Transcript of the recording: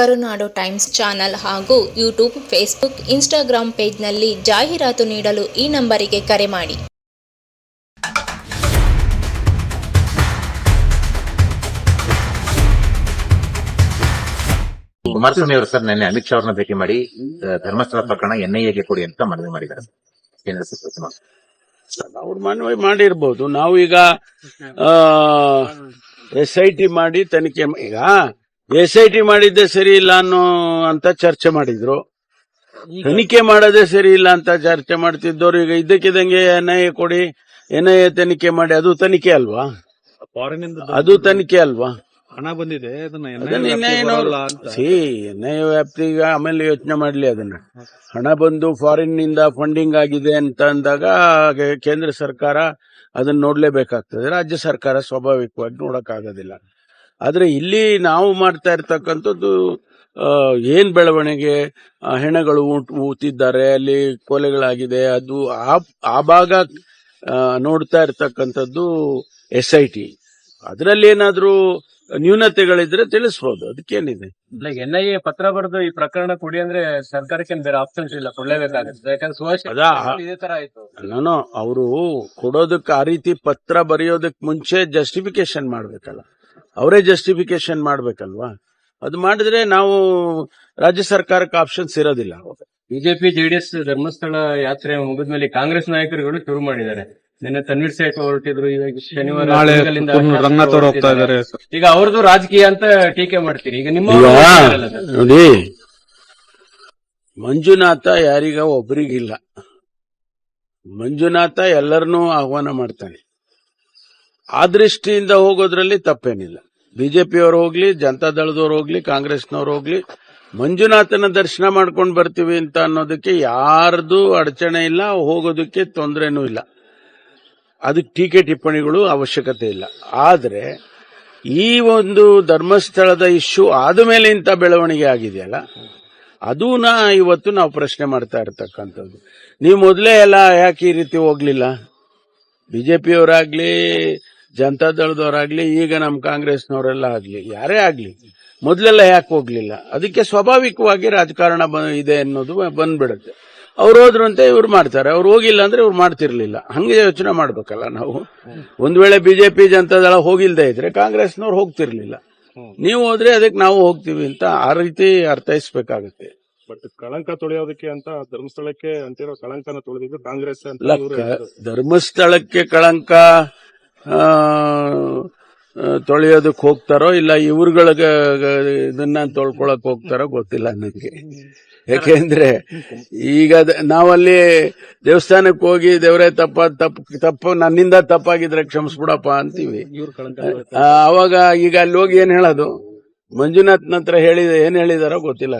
ಕರುನಾಡು Times channel ಹಾಗೂ YouTube Facebook Instagram ಪೇಜ್ನಲ್ಲಿ ಜಾಹೀರಾತು ನೀಡಲು ಈ ನಂಬರಿಗೆ ಕರೆ ಮಾಡಿ. ಕುಮಾರಸ್ವಾಮಿ ಅವರು ಸರ್ ನಿನ್ನೆ ಅಮಿತ್ ಶಾ ಅವ್ರನ್ನ ಭೇಟಿ ಮಾಡಿ ಧರ್ಮಸ್ಥಳ ಪ್ರಕರಣ ಎನ್ಐಎಗೆ ಕೊಡಿ ಅಂತ ಮನವಿ ಮಾಡಿದ್ದಾರೆ. ಕೇಂದ್ರ ಸಚಿವ. ಅವ್ರು ಮನವಿ ಮಾಡಿರ್ಬೋದು. ನಾವು ಈಗ ಎಸ್ ಐ ಟಿ ಮಾಡಿ ತನಿಖೆ ಈಗ ಎಸ್ ಐ ಟಿ ಮಾಡಿದ್ದೆ ಸರಿ ಇಲ್ಲ ಅನ್ನೋ ಅಂತ ಚರ್ಚೆ ಮಾಡಿದ್ರು. ತನಿಖೆ ಮಾಡೋದೇ ಸರಿ ಇಲ್ಲ ಅಂತ ಚರ್ಚೆ ಮಾಡ್ತಿದ್ದವ್ರು ಈಗ ಇದ್ದಕ್ಕಿದ್ದಂಗೆ ಎನ್ ಐ ಎ ಕೊಡಿ ಎನ್ ಐ ಎ ತನಿಖೆ ಮಾಡಿ ಅದು ತನಿಖೆ ಅಲ್ವಾ? ಫಾರಿನ್ ಅದು ತನಿಖೆ ಅಲ್ವಾ? ಹಣ ಬಂದಿದೆ ಸಿ ಎನ್ ಐ ವ್ಯಾಪ್ತಿ ಆಮೇಲೆ ಯೋಚನೆ ಮಾಡ್ಲಿ ಅದನ್ನ. ಹಣ ಬಂದು ಫಾರಿನ್ನಿಂದ ಫಂಡಿಂಗ್ ಆಗಿದೆ ಅಂತ ಅಂದಾಗ ಕೇಂದ್ರ ಸರ್ಕಾರ ಅದನ್ನ ನೋಡ್ಲೇಬೇಕಾಗ್ತದೆ. ರಾಜ್ಯ ಸರ್ಕಾರ ಸ್ವಾಭಾವಿಕವಾಗಿ ನೋಡಕ್ಕಾಗೋದಿಲ್ಲ. ಆದ್ರೆ ಇಲ್ಲಿ ನಾವು ಮಾಡ್ತಾ ಇರ್ತಕ್ಕಂಥದ್ದು ಏನ್ ಬೆಳವಣಿಗೆ? ಹೆಣಗಳು ಊತಿದ್ದಾರೆ ಅಲ್ಲಿ ಕೊಲೆಗಳಾಗಿದೆ ಅದು ಆ ಆ ಭಾಗ ನೋಡ್ತಾ ಇರ್ತಕ್ಕಂಥದ್ದು ಎಸ್ ಐ ಟಿ. ಅದರಲ್ಲಿ ಏನಾದ್ರೂ ನ್ಯೂನತೆಗಳಿದ್ರೆ ತಿಳಿಸ್ಬೋದು ಅದಕ್ಕೇನಿದೆ. ಎನ್ ಐ ಎ ಪತ್ರ ಬರೆದು ಈ ಪ್ರಕರಣ ಕೊಡಿ ಅಂದ್ರೆ ಸರ್ಕಾರಕ್ಕೆ ಬೇರೆ ಆಪ್ಷನ್ಸ್ ಇಲ್ಲ ಕೊಡ್ಲೇಬೇಕಾಗುತ್ತೆ. ಯಾಕಂದ್ರೆ ಅವರು ಕೊಡೋದಕ್ಕೆ ಆ ರೀತಿ ಪತ್ರ ಬರೆಯೋದಕ್ ಮುಂಚೆ ಜಸ್ಟಿಫಿಕೇಶನ್ ಮಾಡ್ಬೇಕಲ್ಲ. ಅವರೇ ಜಸ್ಟಿಫಿಕೇಶನ್ ಮಾಡ್ಬೇಕಲ್ವಾ? ಅದು ಮಾಡಿದ್ರೆ ನಾವು ರಾಜ್ಯ ಸರ್ಕಾರಕ್ಕೆ ಆಪ್ಷನ್ಸ್ ಇರೋದಿಲ್ಲ. ಬಿಜೆಪಿ ಜೆಡಿಎಸ್ ಧರ್ಮಸ್ಥಳ ಯಾತ್ರೆ ಮುಗಿದ್ಮೇಲೆ ಕಾಂಗ್ರೆಸ್ ನಾಯಕರುಗಳು ಶುರು ಮಾಡಿದ್ದಾರೆ. ನಿನ್ನೆ ತನ್ವೀರ್ ಸೇಠ್ ಹೊರಟಿದ್ರು ಇವಾಗ ಶನಿವಾರ ನಾಳೆ ಬೆಳಗಾಲಿಂದ ರಂಗನಾಥ್ ಅವರು ಹೋಗ್ತಾ ಇದ್ದಾರೆ. ಈಗ ಅವ್ರದ್ದು ರಾಜಕೀಯ ಅಂತ ಟೀಕೆ ಮಾಡ್ತೀರಿ. ಈಗ ನಿಮ್ಮ. ನೋಡಿ. ಮಂಜುನಾಥ ಯಾರಿಗ ಒಬ್ರಿಗಿಲ್ಲ. ಮಂಜುನಾಥ ಎಲ್ಲರನ್ನೂ ಆಹ್ವಾನ ಮಾಡ್ತಾನೆ. ಆ ದೃಷ್ಟಿಯಿಂದ ಹೋಗೋದ್ರಲ್ಲಿ ತಪ್ಪೇನಿಲ್ಲ. ಬಿಜೆಪಿಯವರು ಹೋಗ್ಲಿ ಜನತಾದಳದವ್ರು ಹೋಗ್ಲಿ, ಕಾಂಗ್ರೆಸ್ನವ್ರು ಹೋಗ್ಲಿ, ಮಂಜುನಾಥನ ದರ್ಶನ ಮಾಡ್ಕೊಂಡು ಬರ್ತೀವಿ ಅಂತ ಅನ್ನೋದಕ್ಕೆ ಯಾರ್ದು ಅಡಚಣೆ ಇಲ್ಲ, ಹೋಗೋದಕ್ಕೆ ತೊಂದರೆನೂ ಇಲ್ಲ. ಅದಕ್ಕೆ ಟೀಕೆ ಟಿಪ್ಪಣಿಗಳು ಅವಶ್ಯಕತೆ ಇಲ್ಲ. ಆದರೆ ಈ ಒಂದು ಧರ್ಮಸ್ಥಳದ ಇಶ್ಯೂ ಆದ್ಮೇಲೆ ಇಂಥ ಬೆಳವಣಿಗೆ ಆಗಿದೆಯಲ್ಲ ನಾ ಇವತ್ತು ನಾವು ಪ್ರಶ್ನೆ ಮಾಡ್ತಾ ಇರ್ತಕ್ಕಂಥದ್ದು. ನೀವು ಮೊದಲೇ ಎಲ್ಲ ಯಾಕೆ ಈ ರೀತಿ ಹೋಗ್ಲಿಲ್ಲ? ಬಿಜೆಪಿಯವರಾಗ್ಲಿ ಜನತಾದಳದವರಾಗ್ಲಿ ಈಗ ನಮ್ಮ ಕಾಂಗ್ರೆಸ್ನವರೆಲ್ಲ ಆಗ್ಲಿ ಯಾರೇ ಆಗ್ಲಿ ಮೊದಲೆಲ್ಲ ಯಾಕೆ ಹೋಗ್ಲಿಲ್ಲ? ಅದಕ್ಕೆ ಸ್ವಾಭಾವಿಕವಾಗಿ ರಾಜಕಾರಣ ಇದೆ ಅನ್ನೋದು ಬಂದ್ಬಿಡುತ್ತೆ. ಅವ್ರು ಹೋದ್ರು ಅಂತ ಇವ್ರು ಮಾಡ್ತಾರೆ. ಅವ್ರು ಹೋಗಿಲ್ಲ ಅಂದ್ರೆ ಇವ್ರು ಮಾಡ್ತಿರ್ಲಿಲ್ಲ. ಹಂಗೆ ಯೋಚನೆ ಮಾಡ್ಬೇಕಲ್ಲ ನಾವು? ಒಂದ್ ವೇಳೆ ಬಿಜೆಪಿ ಜನತಾದಳ ಹೋಗಿಲ್ದೇ ಇದ್ರೆ ಕಾಂಗ್ರೆಸ್ನವ್ರು ಹೋಗ್ತಿರ್ಲಿಲ್ಲ. ನೀವು ಹೋದ್ರೆ ಅದಕ್ಕೆ ನಾವು ಹೋಗ್ತೀವಿ ಅಂತ ಆ ರೀತಿ ಅರ್ಥೈಸ್ಬೇಕಾಗುತ್ತೆ. ಬಟ್ ಕಳಂಕ ತೊಳೆಯೋದಕ್ಕೆ ಅಂತ ಧರ್ಮಸ್ಥಳಕ್ಕೆ ಅಂತಿರೋ ಕಳಂಕನ ತೊಳೆದಿದ್ದು ಕಾಂಗ್ರೆಸ್. ಧರ್ಮಸ್ಥಳಕ್ಕೆ ಕಳಂಕ ತೊಳೆಯೋದಕ್ಕೆ ಹೋಗ್ತಾರೋ ಇಲ್ಲ ಇವ್ರುಗಳಿಗೆ ಇದನ್ನ ತೊಳ್ಕೊಳಕ್ ಹೋಗ್ತಾರೋ ಗೊತ್ತಿಲ್ಲ ನನಗೆ. ಯಾಕೆಂದ್ರೆ ಈಗ ನಾವಲ್ಲಿ ದೇವಸ್ಥಾನಕ್ಕೆ ಹೋಗಿ ದೇವರೇ ತಪ್ಪ ತಪ್ಪು ತಪ್ಪು ನನ್ನಿಂದ ತಪ್ಪಾಗಿದ್ರೆ ಕ್ಷಮಿಸ್ಬಿಡಪ್ಪ ಅಂತೀವಿ. ಅವಾಗ ಈಗ ಅಲ್ಲಿ ಹೋಗಿ ಏನ್ ಹೇಳೋದು? ಮಂಜುನಾಥ್ನ ಹತ್ರ ಹೇಳಿದ, ಏನ್ ಹೇಳಿದಾರೋ ಗೊತ್ತಿಲ್ಲ.